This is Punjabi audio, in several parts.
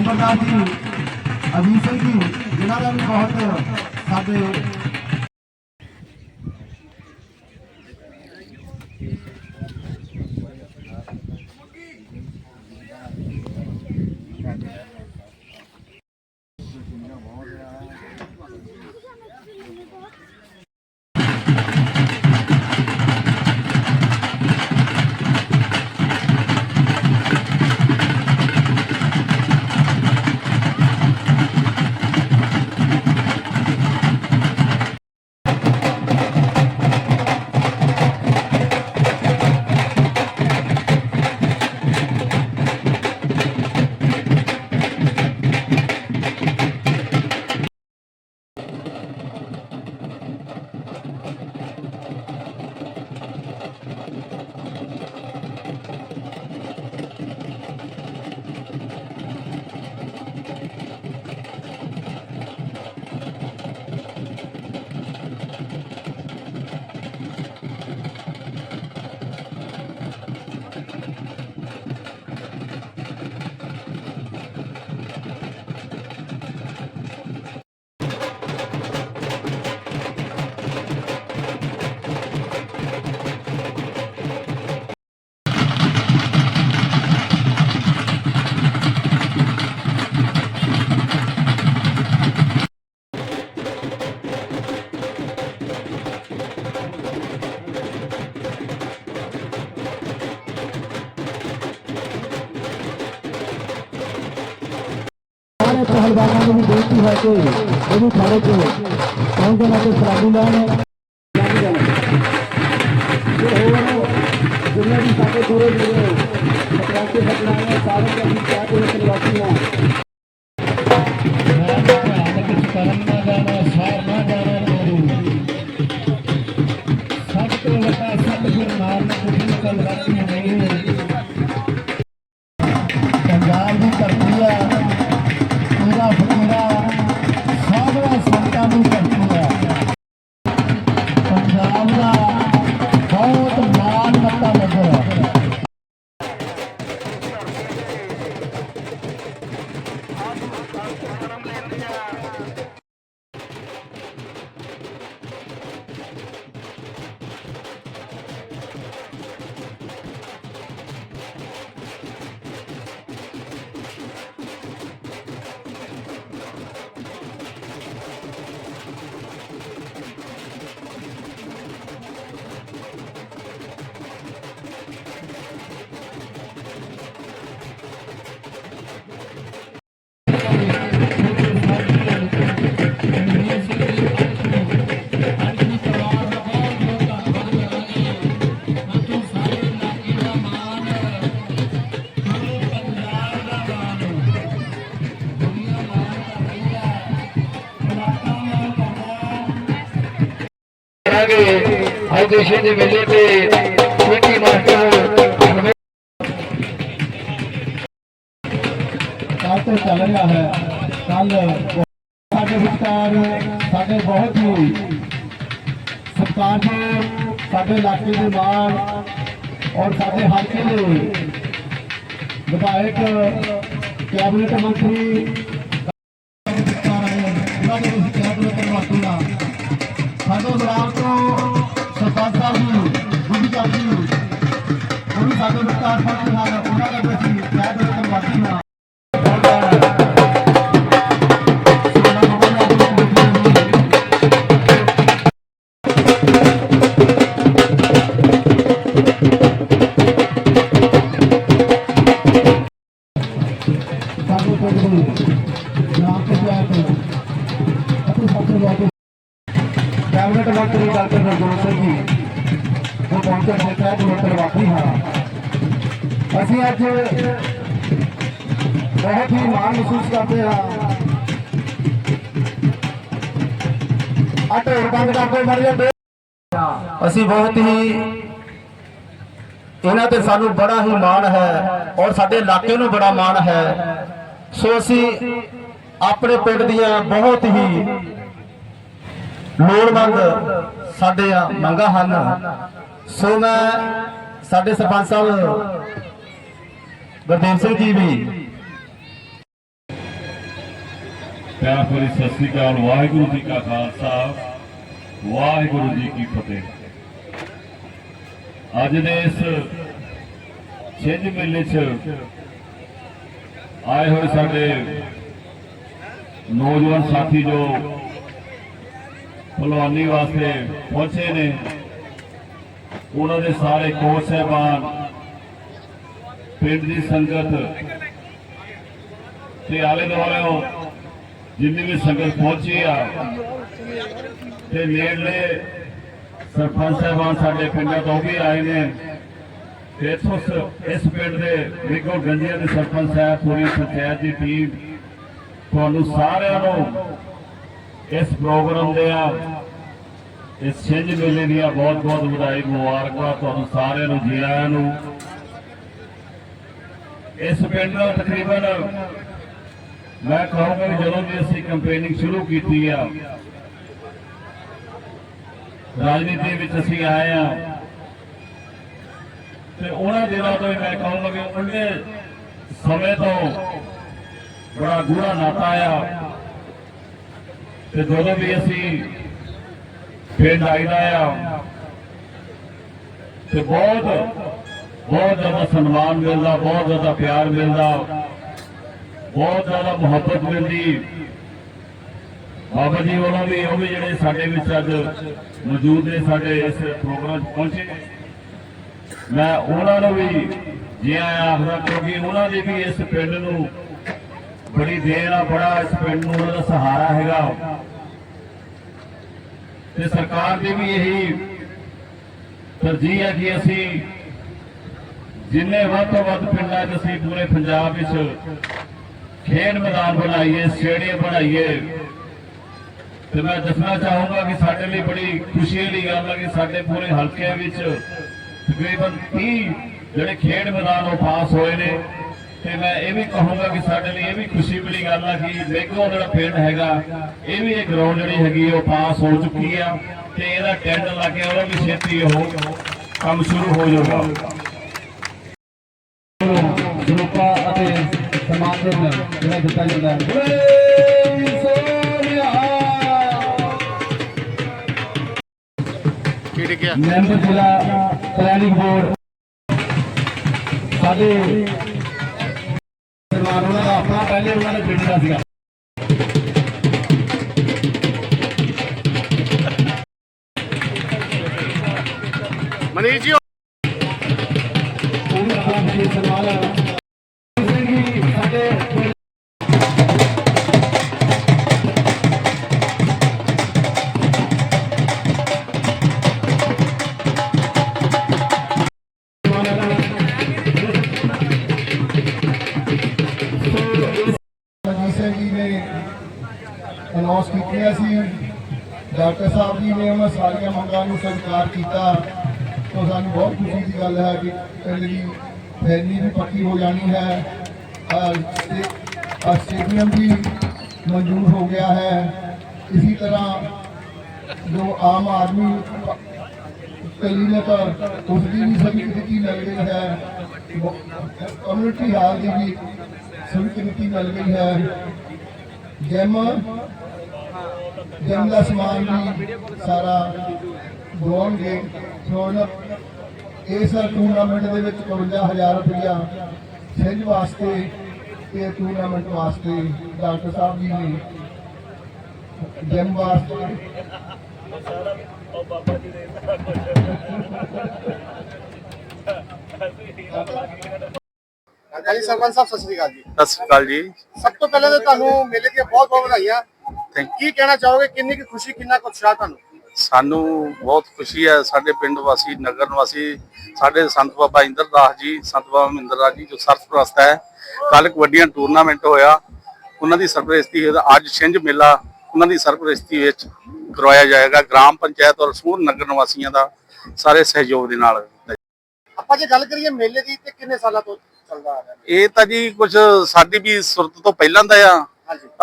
ਨੰਬਰਦਾਰ ਜੀ ਅਜੀਤ ਸਿੰਘ ਜੀ ਜਿਨ੍ਹਾਂ ਦਾ ਵੀ ਬਹੁਤ ਸਾਡੇ ਸਾਰੇ ਪਹਿਲਵਾਨਾਂ ਨੂੰ ਵੀ ਬੇਨਤੀ ਹੈ ਕਿ ਇਹ ਵੀ ਸਾਰੇ ਕੋ ਪਹੁੰਚਣ ਅਤੇ ਸਲਾਮੀ ਲੈਣ ਜਿੰਨੇ ਵੀ ਸਾਡੇ ਦੂਰੇ ਦੂਰੇ ਸਤਰਾਂਕੇ ਸਤਨਾਮੇ ਸਾਰੇ ਦੇ ਅਸੀਂ ਕਿਹਾ ਕਿ ਨਿਵਾਸੀ ਹਾਂ ਅੱਜ ਦੇ ਮੇਲੇ ਤੇ ਪੀਟੀ ਮਾਸਟਰ ਕੱਲ ਚੱਲ ਰਿਹਾ ਹੈ। ਕੱਲ ਸਾਡੇ ਵਿਚਕਾਰ ਸਾਡੇ ਬਹੁਤ ਹੀ ਸਤਿਕਾਰਯੋਗ ਸਾਡੇ ਇਲਾਕੇ ਦੇ ਮਾਣ ਔਰ ਸਾਡੇ ਹਲਕੇ ਦੇ ਵਿਧਾਇਕ, ਕੈਬਨਿਟ ਮੰਤਰੀ ਕੈਬਨਿਟ ਮੰਤਰੀ ਡਾਕਟਰ ਨਰਗੋਲ ਸਿੰਘ ਜੀ। ਉਹ ਪਹੁੰਚੇ ਨੇ ਤਹਿਤ ਮੰਤਰ ਵਾਪੀ ਹਾਂ। ਅਸੀਂ ਅੱਜ ਬਹੁਤ ਹੀ ਮਾਣ ਮਹਿਸੂਸ ਕਰਦੇ ਹਾਂ। ਆ ਢੋਲ ਬੰਦ ਕਰਦੇ ਅਸੀਂ ਬਹੁਤ ਹੀ, ਇਹਨਾਂ ਤੇ ਸਾਨੂੰ ਬੜਾ ਹੀ ਮਾਣ ਹੈ ਔਰ ਸਾਡੇ ਇਲਾਕੇ ਨੂੰ ਬੜਾ ਮਾਣ ਹੈ। ਸੋ ਅਸੀਂ ਆਪਣੇ ਪਿੰਡ ਦੀਆਂ ਬਹੁਤ ਹੀ ਲੋੜਵੰਦ ਸਾਡੇ ਆ ਮੰਗਾਂ ਹਨ। ਸੋ ਮੈਂ ਸਾਡੇ ਸਰਪੰਚ ਸਾਹਿਬ ਗੁਰਦੇਵ ਸਿੰਘ ਜੀ ਵੀ। ਪਿਆਰ ਭਰੀ ਸਤਿ ਸ੍ਰੀ ਅਕਾਲ, ਵਾਹਿਗੁਰੂ ਜੀ ਕਾ ਖਾਲਸਾ, ਵਾਹਿਗੁਰੂ ਜੀ ਕੀ ਫਤਿਹ। ਅੱਜ ਦੇ ਇਸ ਛਿੰਝ ਮੇਲੇ 'ਚ ਆਏ ਹੋਏ ਸਾਡੇ ਨੌਜਵਾਨ ਸਾਥੀ ਜੋ ਭਲਵਾਨੀ ਵਾਸਤੇ ਪਹੁੰਚੇ ਨੇ। ਉਹਨਾਂ ਦੇ ਸਾਰੇ ਕੋਚ ਸਾਹਿਬਾਨ, ਪਿੰਡ ਦੀ ਸੰਗਤ ਤੇ ਆਲੇ ਦੁਆਲੇ ਜਿੰਨੀ ਵੀ ਸੰਗਤ ਪਹੁੰਚੀ ਆ, ਤੇ ਨੇੜਲੇ ਸਰਪੰਚ ਸਾਹਿਬਾਨ ਸਾਡੇ ਪਿੰਡਾਂ ਤੋਂ ਵੀ ਆਏ ਨੇ। ਤੇ ਇਸ ਪਿੰਡ ਦੇ ਵਿਗੋ ਗੰਜੀਆਂ ਦੇ ਸਰਪੰਚ ਸਾਹਿਬ, ਪੂਰੀ ਪੰਚਾਇਤ ਦੀ ਟੀਮ, ਤੁਹਾਨੂੰ ਸਾਰਿਆਂ ਨੂੰ ਇਸ ਪ੍ਰੋਗਰਾਮ ਦੇ ਆ, ਇਸ ਛਿੰਝ ਮੇਲੇ ਦੀਆਂ ਬਹੁਤ ਬਹੁਤ ਵਧਾਈ ਮੁਬਾਰਕਾਂ ਤੁਹਾਨੂੰ ਸਾਰਿਆਂ ਨੂੰ ਜੀ ਆਇਆਂ ਨੂੰ। ਇਸ ਪਿੰਡ ਦਾ ਤਕਰੀਬਨ ਮੈਂ ਕਹਾਂਗਾ ਜਦੋਂ ਵੀ ਅਸੀਂ ਕੰਪੇਨਿੰਗ ਸ਼ੁਰੂ ਕੀਤੀ ਆ, ਰਾਜਨੀਤੀ ਵਿੱਚ ਅਸੀਂ ਆਏ ਆ, ਤੇ ਉਹਨਾਂ ਦਿਨਾਂ ਤੋਂ ਹੀ ਮੈਂ ਕਹਾਂਗਾ ਕਿ ਉਹਨੇ ਸਮੇਂ ਤੋਂ ਬੜਾ ਗੂੜਾ ਨਾਤਾ ਆ। ਤੇ ਜਦੋਂ ਵੀ ਅਸੀਂ ਪਿੰਡ ਆਈਦਾ ਆ, ਤੇ ਬਹੁਤ ਬਹੁਤ ਜ਼ਿਆਦਾ ਸਨਮਾਨ ਮਿਲਦਾ, ਬਹੁਤ ਜ਼ਿਆਦਾ ਪਿਆਰ ਮਿਲਦਾ, ਬਹੁਤ ਜ਼ਿਆਦਾ ਮੁਹੱਬਤ ਮਿਲਦੀ। ਬਾਬਾ ਜੀ ਉਹਨਾਂ ਵੀ ਉਹ ਵੀ ਜਿਹੜੇ ਸਾਡੇ ਵਿੱਚ ਅੱਜ ਮੌਜੂਦ ਨੇ, ਸਾਡੇ ਇਸ ਪ੍ਰੋਗਰਾਮ 'ਚ ਪਹੁੰਚੇ ਮੈਂ ਉਹਨਾਂ ਨੂੰ ਵੀ ਜੀ ਆਇਆਂ ਆਖਦਾ, ਕਿਉਂਕਿ ਉਹਨਾਂ ਦੀ ਵੀ ਇਸ ਪਿੰਡ ਨੂੰ ਬੜੀ ਦੇਰ ਆ, ਬੜਾ ਇਸ ਪਿੰਡ ਨੂੰ ਉਹਨਾਂ ਦਾ ਸਹਾਰਾ ਹੈਗਾ। ਤੇ ਸਰਕਾਰ ਦੀ ਵੀ ਇਹੀ ਤਰਜੀਹ ਹੈ ਕਿ ਅਸੀਂ ਜਿੰਨੇ ਵੱਧ ਤੋਂ ਵੱਧ ਪਿੰਡਾਂ 'ਚ ਅਸੀਂ ਪੂਰੇ ਪੰਜਾਬ ਵਿੱਚ ਖੇਡ ਮੈਦਾਨ ਬਣਾਈਏ, ਸਟੇਡੀਅਮ ਬਣਾਈਏ। ਤੇ ਮੈਂ ਦੱਸਣਾ ਚਾਹੂੰਗਾ ਕਿ ਸਾਡੇ ਲਈ ਬੜੀ ਖੁਸ਼ੀ ਵਾਲੀ ਗੱਲ ਹੈ ਕਿ ਸਾਡੇ ਪੂਰੇ ਹਲਕੇ ਵਿੱਚ ਤਕਰੀਬਨ 30 ਜਿਹੜੇ ਖੇਡ ਮੈਦਾਨ ਉਹ ਪਾਸ ਹੋਏ ਨੇ। ਤੇ ਮੈਂ ਇਹ ਵੀ ਕਹੂੰਗਾ ਕਿ ਸਾਡੇ ਲਈ ਇਹ ਵੀ ਖੁਸ਼ੀ ਵਾਲੀ ਗੱਲ ਹੈ ਕਿ ਮੇਗੋ ਜਿਹੜਾ ਪਿੰਡ ਹੈਗਾ ਇਹ ਵੀ ਇਹ ਗਰਾਊਂਡ ਜਿਹੜੀ ਹੈਗੀ ਉਹ ਪਾਸ ਹੋ ਚੁੱਕੀ ਆ ਤੇ ਇਹਦਾ ਟੈਂਡਰ ਲੱਗ ਗਿਆ ਉਹਦਾ ਵੀ ਛੇਤੀ ਉਹ ਕੰਮ ਸ਼ੁਰੂ ਹੋ ਜਾਊਗਾ। ਅਤੇ ਜਿਹੜਾ ਦਿੱਤਾ ਜਾਂਦਾ ਮੈਂਬਰ ਜ਼ਿਲ੍ਹਾ ਪਲੈਨਿੰਗ ਬੋਰਡ ਸਾਡੇ ਆਪਣਾ ਪਹਿਲੇ ਉਹਨਾਂ ਦੇ ਪਿੰਡ ਦਾ ਸੀਗਾ। ਸਾਰੀਆਂ ਮੰਗਾਂ ਨੂੰ ਸਵੀਕਾਰ ਕੀਤਾ। ਤਾਂ ਸਾਨੂੰ ਬਹੁਤ ਖੁਸ਼ੀ ਦੀ ਗੱਲ ਹੈ ਕਿ ਪਿੰਡ ਦੀ ਫੈਨੀ ਵੀ ਪੱਕੀ ਹੋ ਜਾਣੀ ਹੈ। ਸਟੇਡੀਅਮ ਵੀ ਮਨਜ਼ੂਰ ਹੋ ਗਿਆ ਹੈ। ਇਸੇ ਤਰ੍ਹਾਂ ਜੋ ਆਮ ਆਦਮੀ ਕਲੀਨਿਕ ਉਸ ਦੀ ਵੀ ਸਵੀਕ੍ਰਿਤੀ ਮਿਲ ਗਈ ਹੈ। ਕਮਿਊਨਿਟੀ ਹਾਲ ਦੀ ਵੀ ਸਵੀਕ੍ਰਿਤੀ ਮਿਲ ਗਈ ਹੈ। ਜਿਮ ਜਿਮ ਦਾ ਸਮਾਨ ਵੀ ਸਾਰਾ ਦੋਣਗੇ ਹੁਣ ਇਸ ਟੂਰਨਾਮੈਂਟ ਦੇ ਵਿੱਚ 55000 ਰੁਪਇਆ ਛਿੰਝ ਵਾਸਤੇ ਤੇ ਟੂਰਨਾਮੈਂਟ ਵਾਸਤੇ ਡਾਕਟਰ ਸਾਹਿਬ ਜੀ ਨੇ ਜਿਮ ਵਾਸਤੇ। ਹਾਂਜੀ ਸਰਪੰਚ ਸਾਹਿਬ ਸਤਿ ਸ੍ਰੀ ਅਕਾਲ ਜੀ। ਸਤਿ ਸ਼੍ਰੀ ਅਕਾਲ ਜੀ। ਸਭ ਤੋਂ ਪਹਿਲਾਂ ਤਾਂ ਤੁਹਾਨੂੰ ਮੇਲੇ ਦੀਆਂ ਬਹੁਤ ਬਹੁਤ ਵਧਾਈਆਂ। ਥੈਂਕ ਕੀ ਕਹਿਣਾ ਚਾਹੋਗੇ? ਕਿੰਨੀ ਕੁ ਖੁਸ਼ੀ ਕਿੰਨਾ ਕੁ ਉਤਸ਼ਾਹ ਤੁਹਾਨੂੰ? ਸਾਨੂੰ ਬਹੁਤ ਖੁਸ਼ੀ ਹੈ। ਸਾਡੇ ਪਿੰਡ ਵਾਸੀ ਨਗਰ ਨਿਵਾਸੀ ਸਾਡੇ ਸੰਤ ਬਾਬਾ ਇੰਦਰਦਾਸ ਜੀ ਸੰਤ ਬਾਬਾ ਮਹਿੰਦਰਦਾਸ ਜੀ ਜੋ ਸਰਪ੍ਰਸਤ ਹੈ। ਕੱਲ ਕਬੱਡੀਆਂ ਟੂਰਨਾਮੈਂਟ ਹੋਇਆ। ਉਹਨਾਂ ਦੀ ਸਰਪ੍ਰਸਤੀ ਅੱਜ ਛਿੰਝ ਮੇਲਾ ਉਹਨਾਂ ਦੀ ਸਰਪ੍ਰਸਤੀ ਵਿੱਚ ਕਰਵਾਇਆ ਜਾਏਗਾ। ਗ੍ਰਾਮ ਪੰਚਾਇਤ ਔਰ ਸਮੂਹ ਨਗਰ ਨਿਵਾਸੀਆਂ ਦਾ ਸਾਰੇ ਸਹਿਯੋਗ ਦੇ ਨਾਲ। ਆਪਾਂ ਜੇ ਗੱਲ ਕਰੀਏ ਮੇਲੇ ਦੀ ਤੇ ਕਿੰਨੇ ਸਾਲਾਂ ਤੋਂ ਚੱਲਦਾ ਆ ਰਿਹਾ? ਇਹ ਤਾਂ ਜੀ ਕੁਝ ਸਾਡੀ ਵੀ ਸੁਰਤ ਤੋਂ ਪਹਿਲਾਂ ਦਾ ਆ।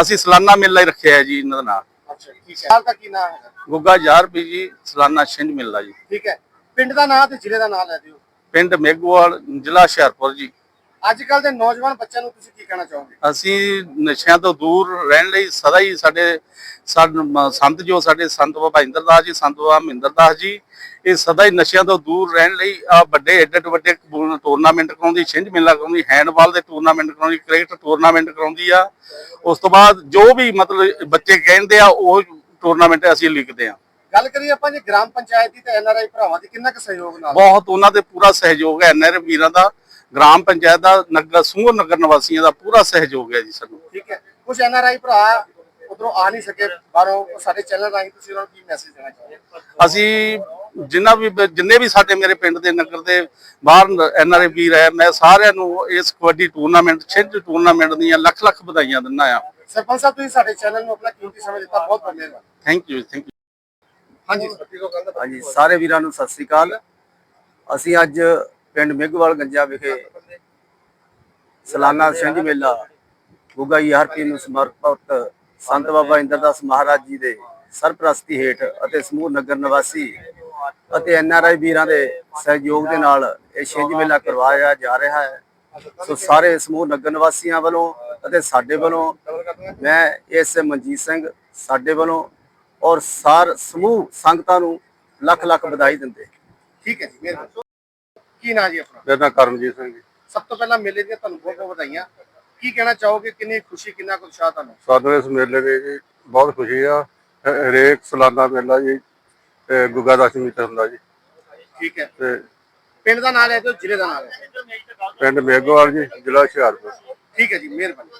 ਅਸੀਂ ਸਾਲਾਨਾ ਮੇਲਾ ਹੀ ਰੱਖਿਆ ਹੈ ਜੀ ਇਹਨਾਂ ਦਾ ਨਾਮ ਅੱਛਾ ਠੀਕ ਹੈ ਸਾਲ ਦਾ ਕੀ ਨਾਮ ਹੈ ਗੁੱਗਾ ਯਾਰ ਵੀ ਜੀ ਸਾਲਾਨਾ ਛਿੰਝ ਮੇਲਾ ਜੀ। ਠੀਕ ਹੈ। ਪਿੰਡ ਦਾ ਨਾਮ ਤੇ ਜ਼ਿਲ੍ਹੇ ਦਾ ਨਾਮ ਲੈ ਦਿਓ। ਪਿੰਡ ਮੇਗੋਵਾਲ ਜ਼ਿਲ੍ਹਾ ਹੁਸ਼ਿਆਰਪੁਰ ਜੀ। ਅੱਜ ਕੱਲ ਦੇ ਨੌਜਵਾਨ ਬੱਚਿਆਂ ਨੂੰ ਤੁਸੀਂ ਕੀ ਕਹਿਣਾ ਚਾਹੋਗੇ? ਅਸੀਂ ਨਸ਼ਿਆਂ ਤੋਂ ਦੂਰ ਰਹਿਣ ਲਈ ਸਦਾ ਹੀ ਸਾਡੇ ਸੰਤ ਜੋ ਸਾਡੇ ਸੰਤ ਬਾਬਾ ਇੰਦਰਦਾਸ ਜੀ ਸੰਤ ਬਾਬਾ ਮਹਿੰਦਰਦਾਸ ਜੀ ਇਹ ਸਦਾ ਹੀ ਨਸ਼ਿਆਂ ਤੋਂ ਦੂਰ ਰਹਿਣ ਲਈ ਆ ਵੱਡੇ ਤੋਂ ਵੱਡੇ ਟੂਰਨਾਮੈਂਟ ਕਰਾਉਂਦੀ ਛਿੰਝ ਮੇਲਾ ਕਰਾਉਂਦੀ ਹੈਂਡਬਾਲ ਦੇ ਟੂਰਨਾਮੈਂਟ ਕਰਾਉਂਦੀ ਕ੍ਰਿਕਟ ਟੂਰਨਾਮੈਂਟ ਕਰਾਉਂਦੀ ਆ। ਉਸ ਤੋਂ ਬਾਅਦ ਜੋ ਵੀ ਮਤਲਬ ਬੱਚੇ ਕਹਿੰਦੇ ਆ ਉਹ ਟੂਰਨਾਮੈਂਟ ਅਸੀਂ ਲਿਖਦੇ ਆ। ਗੱਲ ਕਰੀਏ ਆਪਾਂ ਜੀ ਗ੍ਰਾਮ ਪੰਚਾਇਤ ਦੀ ਤੇ ਐਨਆਰਆਈ ਭਰਾਵਾਂ ਦੀ ਕਿੰਨਾ ਕੁ ਸਹਿਯੋਗ ਨਾਲ? ਬਹੁਤ ਉਹਨਾਂ ਦੇ ਪੂਰਾ ਸਹਿਯੋਗ ਹੈ ਐਨਆਰ ਵੀਰਾਂ ਦਾ। ਗ੍ਰਾਮ ਪੰਚਾਇਤ ਦਾ ਨਗਰ ਸੂਰ ਨਗਰ ਨਿਵਾਸੀਆਂ ਦਾ ਪੂਰਾ ਸਹਿਯੋਗ ਹੈ ਜੀ ਸਾਨੂੰ। ਠੀਕ ਹੈ। ਕੁਝ ਐਨਆਰਆਈ ਭਰਾ ਉਧਰੋਂ ਆ ਨਹੀਂ ਸਕੇ ਬਾਹਰੋਂ ਉਹ ਸਾਡੇ ਚੈਨਲ ਰਾਹੀਂ ਤੁਸੀਂ ਉਹਨਾਂ ਨੂੰ ਕੀ ਮੈਸੇਜ ਦੇਣਾ ਚਾਹੋਗੇ? ਅਸੀਂ ਜਿੰਨਾ ਵੀ ਜਿੰਨੇ ਵੀ ਸਾਡੇ ਮੇਰੇ ਪਿੰਡ ਦੇ ਨਗਰ ਦੇ ਬਾਹਰ ਐਨਆਰਏ ਵੀਰ ਹੈ ਮੈਂ ਸਾਰਿਆਂ ਨੂੰ ਇਸ ਕਬੱਡੀ ਟੂਰਨਾਮੈਂਟ ਛਿੰਝ ਟੂਰਨਾਮੈਂਟ ਦੀਆਂ ਲੱਖ ਲੱਖ ਵਧਾਈਆਂ ਦਿੰਦਾ ਆ ਸਰਪੰਚ ਸਾਹਿਬ ਤੁਸੀਂ ਸਾਡੇ ਚੈਨਲ ਨੂੰ ਆਪਣਾ ਕੀਮਤੀ ਸਮਾਂ ਦਿੱਤਾ ਬਹੁਤ ਬਹੁਤ ਮਿਹਰਬਾਨੀ। ਥੈਂਕ ਯੂ ਥੈਂਕ ਯੂ ਹਾਂਜੀ ਸਾਰੇ ਵੀਰਾਂ ਨੂੰ ਸਤਿ ਸ੍ਰੀ ਅਕਾਲ। ਅਸੀਂ ਅੱਜ ਪਿੰਡ ਮਿੱਗਵਾਲ ਗੰਜਾ ਵਿਖੇ ਸਾਲਾਨਾ ਸਿੰਘ ਮੇਲਾ, ਗੁੱਗਾ ਯਾਰਪੀ ਨੂੰ ਸਮਰਪਿਤ ਸੰਤ ਬਾਬਾ ਇੰਦਰਦਾਸ ਮਹਾਰਾਜ ਜੀ ਦੇ ਸਰਪ੍ਰਸਤੀ ਹੇਠ ਅਤੇ ਸਮੂਹ ਨਗਰ ਨਿਵਾਸੀ ਅਤੇ ਐਨਆਰਆਈ ਵੀਰਾਂ ਦੇ ਸਹਿਯੋਗ ਦੇ ਨਾਲ ਇਹ ਛਿੰਝ ਮੇਲਾ ਕਰਵਾਇਆ ਜਾ ਰਿਹਾ ਹੈ। ਸੋ ਸਾਰੇ ਸਮੂਹ ਨਗਰ ਨਿਵਾਸੀਆਂ ਵੱਲੋਂ ਅਤੇ ਸਾਡੇ ਵੱਲੋਂ ਮੈਂ ਇਸ ਮਨਜੀਤ ਸਿੰਘ ਸਾਡੇ ਵੱਲੋਂ ਔਰ ਸਾਰ ਸਮੂਹ ਸੰਗਤਾਂ ਨੂੰ ਲੱਖ ਲੱਖ ਵਧਾਈ ਦਿੰਦੇ। ਠੀਕ ਹੈ ਜੀ ਕੀ ਨਾਂ ਜੀ ਆਪਣਾ? ਮੇਰਾ ਨਾਮ ਕਰਮਜੀਤ ਸਿੰਘ ਜੀ। ਸਭ ਤੋਂ ਪਹਿਲਾਂ ਮੇਲੇ ਦੀਆਂ ਤੁਹਾਨੂੰ ਬਹੁਤ ਬਹੁਤ ਵਧਾਈਆਂ। ਕੀ ਕਹਿਣਾ ਚਾਹੋਗੇ? ਕਿੰਨੀ ਖੁਸ਼ੀ ਕਿੰਨਾ ਕੁ ਉਤਸ਼ਾਹ ਤੁਹਾਨੂੰ? ਸਾਨੂੰ ਇਸ ਮੇਲੇ ਦੀ ਜੀ ਬਹੁਤ ਖੁਸ਼ੀ ਆ। ਹ- ਹਰੇਕ ਸਾਲਾਨਾ ਮੇਲਾ ਜੀ ਇਹ ਗੁੱਗਾ ਦਸ਼ਮੀ ਤੇ ਹੁੰਦਾ ਜੀ। ਠੀਕ ਹੈ। ਤੇ ਪਿੰਡ ਦਾ ਨਾਮ ਲੈ ਦਿਓ ਜ਼ਿਲ੍ਹੇ ਦਾ ਨਾਮ ਲੈ ਦਿਓ। ਪਿੰਡ ਮੇਗੋਵਾਲ ਜੀ ਜ਼ਿਲ੍ਹਾ ਹੁਸ਼ਿਆਰਪੁਰ। ਠੀਕ ਹੈ ਜੀ ਮਿਹਰਬਾਨੀ।